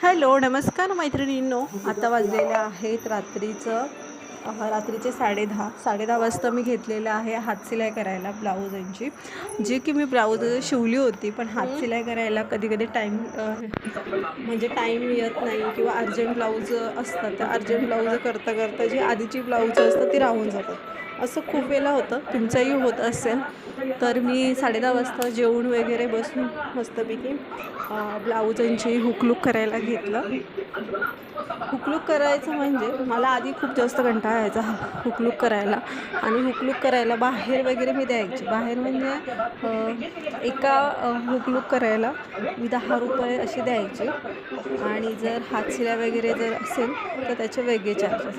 Hello नमस्कार मैत्रिणींनो. आता वाजलेलं आहेत रात्रीचं अह, रात्रीचे साडेदहा साडेदहा वाजता मी घेतलेलं आहे हातशिलाई करायला ब्लाऊजांची जी की मी ब्लाऊज शिवली होती पण हातशिलाई करायला कधी कधी टाईम म्हणजे टाईम येत नाही किंवा अर्जंट ब्लाऊज असतात त्या अर्जंट ब्लाऊज करता करता जी आधीची ब्लाऊज असतात ती राहून जातात. असं खूप वेळेला होतं. तुमचंही होत असेल. तर मी साडेदहा वाजता जेवण वगैरे बसून मस्तपैकी ब्लाऊजांची हुकलूक करायला घेतलं. हुकलूक करायचं म्हणजे मला आधी खूप जास्त कंटाळा यायचा हुकलूक करायला. आणि हुकलूक करायला बाहेर वगैरे मी द्यायची. बाहेर म्हणजे एका हुकलूक करायला मी दहा रुपये असे द्यायचे. आणि जर हातशिला वगैरे जर असेल तर त्याचे वेगळे चार्जेस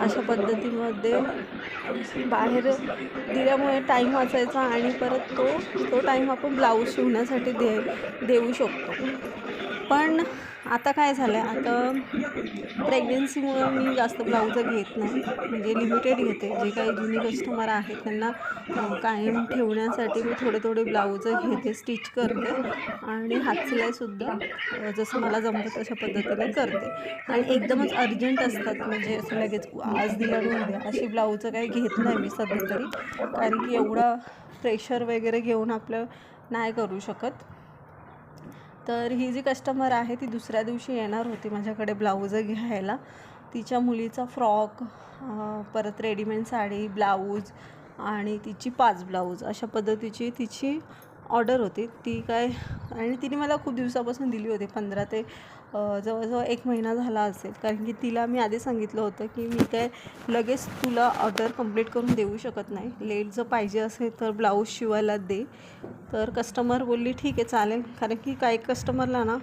अशा पद्धतीमध्ये बाहेर दिल्यामुळे टाईम वाचायचा आणि परत तो तो टाईम आपण ब्लाऊज शिवण्यासाठी दे देऊ शकतो. पण आता काय झालं आहे आता प्रेग्नेन्सीमुळं मी जास्त ब्लाऊज घेत नाही. म्हणजे लिमिटेड घेते. जे काही जुनी कस्टमर आहेत त्यांना कायम ठेवण्यासाठी मी थोडे थोडे ब्लाऊज घेते स्टिच करते आणि हातशिलाईसुद्धा जसं मला जमतं तशा पद्धतीने करते. आणि एकदमच अर्जंट असतात. म्हणजे असं लगेच आज दिला उद्या अशी ब्लाऊज काही घेत नाही मी सध्या तरी. कारण की एवढा प्रेशर वगैरे घेऊन आपलं नाही करू शकत. तर ही जी कस्टमर आहे ती दुसऱ्या दिवशी येणार होती माझ्याकडे ब्लाऊज घ्यायला. तिच्या मुलीचा फ्रॉक परत रेडीमेड साडी ब्लाऊज आणि तिची पाच ब्लाऊज अशा पद्धतीची तिची ऑर्डर होती ती काय आणि तिने मला खूप दिवसापासून दिली होती पंधरा ते जवळजवळ एक महिना झाला असेल. कारण की तिला मी आधी सांगितलं होतं की मी काय लगेच तुला ऑर्डर कंप्लीट करून देऊ शकत नाही. लेट जर पाहिजे असेल तर ब्लाऊज शिवायला दे. तर कस्टमर बोलली ठीक आहे चालेल. कारण की काही कस्टमरला ना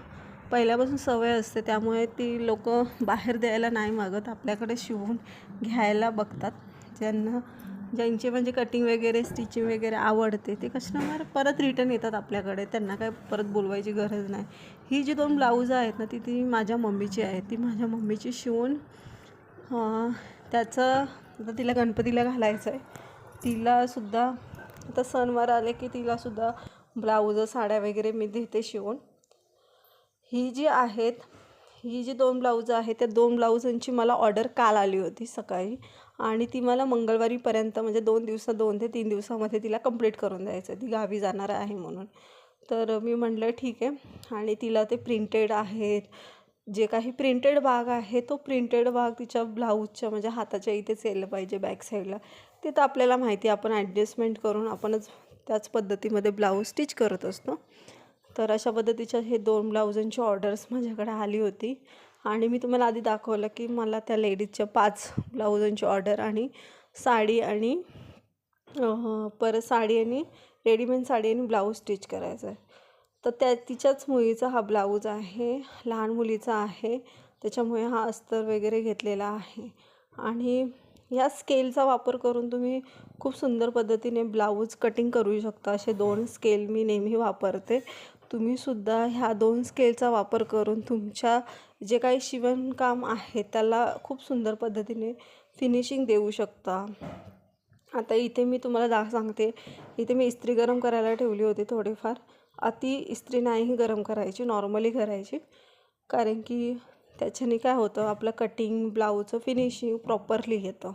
पहिल्यापासून सवय असते त्यामुळे ती लोक बाहेर द्यायला नाही मागत आपल्याकडे शिवून घ्यायला बघतात. ज्यांना ज्यांचे म्हणजे कटिंग वगैरे स्टिचिंग वगैरे आवडते ते कस्टमर परत रिटर्न येतात आपल्याकडे. त्यांना काय परत बोलवायची गरज नाही. ही जी दोन ब्लाऊज आहेत ना ती ती माझ्या मम्मीची आहे ती माझ्या मम्मीची शिवून त्याचं आता तिला गणपतीला घालायचं आहे तिलासुद्धा आता सणवार आले की तिलासुद्धा ब्लाऊज साड्या वगैरे मी देते शिवून. ही जी आहेत ही जी दोन ब्लाऊज आहेत त्या दोन ब्लाऊजांची मला ऑर्डर काल आली होती सकाळी. आणि ती मला मंगळवारीपर्यंत म्हणजे दोन दिवसात दोन ते तीन दिवसामध्ये तिला कंप्लीट करून द्यायचं. ती गावी जाणार आहे म्हणून. तर मी म्हटलं ठीक आहे. आणि तिला ते प्रिंटेड आहेत. जे काही प्रिंटेड भाग आहे तो प्रिंटेड भाग तिच्या ब्लाऊजच्या म्हणजे हाताच्या इथेच यायला पाहिजे बॅक साईडला ते तर आपल्याला माहिती आहे आपण ॲडजस्टमेंट करून आपणच त्याच पद्धतीमध्ये ब्लाऊज स्टिच करत असतो. तर अशा पद्धतीच्या हे दोन ब्लाऊजांची ऑर्डर्स माझ्याकडे आली होती. आणि मी तुम्हाला आधी दाखवलं की मला त्या लेडीजच्या पाच ब्लाऊजांची ऑर्डर आणि साडी आणि परत साडी आणि रेडीमेड साडी आणि ब्लाऊज स्टिच करायचं आहे. तर त्या तिच्याच मुलीचा हा ब्लाऊज आहे लहान मुलीचा आहे. त्याच्यामुळे हा अस्तर वगैरे घेतलेला आहे. आणि या स्केलचा वापर करून तुम्ही खूप सुंदर पद्धतीने ब्लाऊज कटिंग करू शकता. असे दोन स्केल मी नेहमी वापरते. तुम्हीसुद्धा ह्या दोन स्केलचा वापर करून तुमच्या जे काही शिवणकाम आहे त्याला खूप सुंदर पद्धतीने फिनिशिंग देऊ शकता. आता इथे मी तुम्हाला दा सांगते. इथे मी इस्त्री गरम करायला ठेवली होती थोडीफार. अति इस्त्री नाही गरम करायची नॉर्मली करायची. कारण की त्याच्याने काय होतं आपलं कटिंग ब्लाऊजचं फिनिशिंग प्रॉपरली येतं.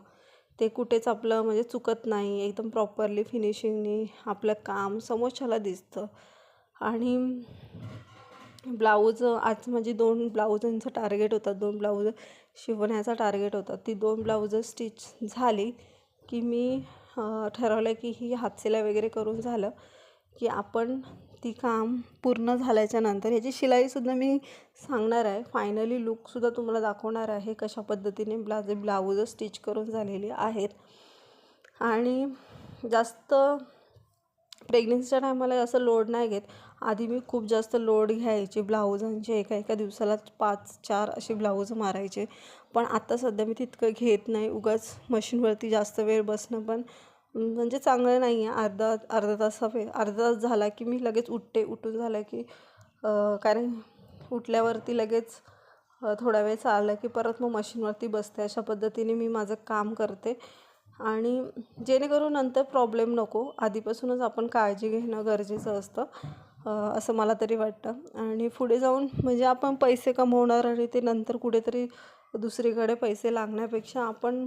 ते कुठेच आपलं म्हणजे चुकत नाही. एकदम प्रॉपरली फिनिशिंगनी आपलं काम समोरच्याला दिसतं. आणि ब्लाऊज आज माझी दोन ब्लाऊजांचं टार्गेट होता. दोन ब्लाऊज शिवण्याचा टार्गेट होता. ती दोन ब्लाऊज स्टिच झाली की मी ठरवलं की ही हातशिलाई वगैरे करून झालं की आपण ती काम पूर्ण झाल्याच्यानंतर ह्याची शिलाईसुद्धा मी सांगणार आहे. फायनली लुकसुद्धा तुम्हाला दाखवणार आहे कशा पद्धतीने ब्लाउज ब्लाऊज स्टिच करून झालेली आहेत. आणि जास्त प्रेग्नेन्सीच्या टायमाला असं लोड नाही घेत. आधी मी खूप जास्त लोड घ्यायचे ब्लाऊजांचे एका एका दिवसाला पाच चार असे ब्लाऊज मारायचे. पण आत्ता सध्या मी तितकं घेत नाही. उगाच मशीनवरती जास्त वेळ बसणं पण म्हणजे चांगलं नाही आहे अर्धा अर्धा तासा वेळ अर्धा तास झाला की मी लगेच उठते. उठून झालं की कारण उठल्यावरती लगेच थोडा वेळ चाललं की परत मग मशीनवरती बसते. अशा पद्धतीने मी माझं काम करते. आणि जेणेकरून नंतर प्रॉब्लेम नको. आधीपासूनच आपण काळजी घेणं गरजेचं असतं असं मला तरी वाटतं. आणि पुढे जाऊन म्हणजे आपण पैसे कमवणार आणि ते नंतर कुठेतरी दुसरीकडे पैसे लागण्यापेक्षा आपण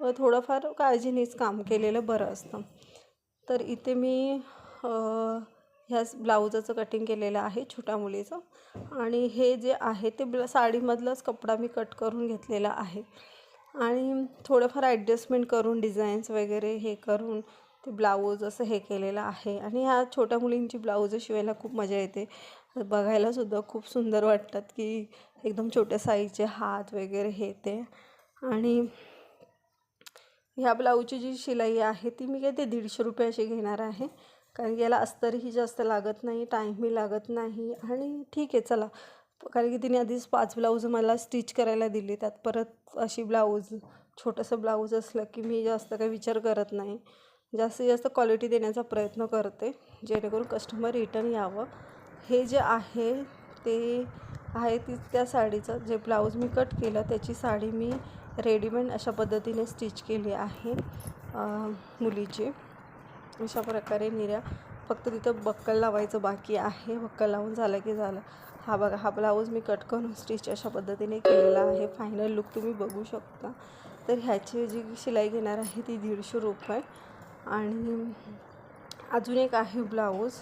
थोडंफार काळजीनेच काम केलेलं बरं असतं. तर इथे मी ह्याच ब्लाऊजाचं कटिंग केलेलं आहे छोट्या मुलीचं. आणि हे जे आहे ते ब्ल साडीमधलाच कपडा मी कट करून घेतलेला आहे. आणि थोडंफार ॲडजस्टमेंट करून डिझाईन्स वगैरे हे करून ते ब्लाऊज असं हे केलेलं आहे. आणि ह्या छोट्या मुलींची ब्लाऊजं शिवायला खूप मजा येते. बघायलासुद्धा खूप सुंदर वाटतात की एकदम छोट्या साईजचे हात वगैरे हे ते. आणि ह्या ब्लाऊजची जी शिलाई आहे ती मी काय ते दीडशे रुपये अशी घेणार आहे. कारण याला अस्तरही जास्त लागत नाही टाईमही लागत नाही. आणि ठीक आहे चला. कारण की तिने आधीच पाच ब्लाऊज मला स्टिच करायला दिली. त्यात परत अशी ब्लाऊज छोटंसं ब्लाऊज असलं की मी जास्त काही विचार करत नाही. जास्तीत जास्त क्वालिटी देण्याचा प्रयत्न करते. जेणेकरून कस्टमर रिटर्न यावं. हे जे आहे ते आहे ती त्या साडीचं. जे ब्लाऊज मी कट केलं त्याची साडी मी रेडीमेड अशा पद्धतीने स्टिच केली आहे मुलीची. अशा प्रकारे निर्या फक्त तिथं बक्कल लावायचं बाकी आहे. बक्कल लावून झालं की झालं. हा बघा हा ब्लाऊज मी कट करून स्टिच अशा पद्धतीने केलेला आहे. फायनल लुक तुम्ही बघू शकता. तर ह्याची जी शिलाई घेणार आहे ती दीडशे रुपये. आणि अजून एक आहे ब्लाऊज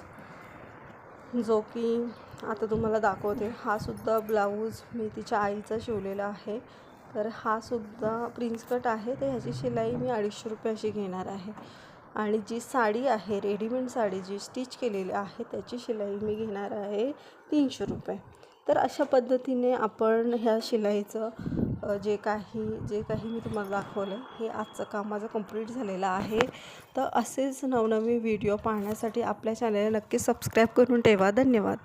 जो की आता तुम्हाला दाखवते. हा सुद्धा ब्लाऊज मी तिच्या आईचा शिवलेला आहे. तर हा सुद्धा प्रिन्स कट आहे. तर ह्याची शिलाई मी अडीचशे रुपये अशी घेणार आहे. आणि जी साडी आहे रेडीमेड साडी जी स्टिच केलेली आहे त्याची शिलाई मी घेणार आहे तीनशे रुपये. तर अशा पद्धतीने आपण ह्या शिलाईचं जे काही जे काही मी तुम्हाला दाखवलं हे आजचं काम माझं कंप्लीट झालेलं आहे. तर असेच नवनवीन व्हिडिओ पाहण्यासाठी आपल्या चॅनलला नक्की सबस्क्राईब करून ठेवा. धन्यवाद.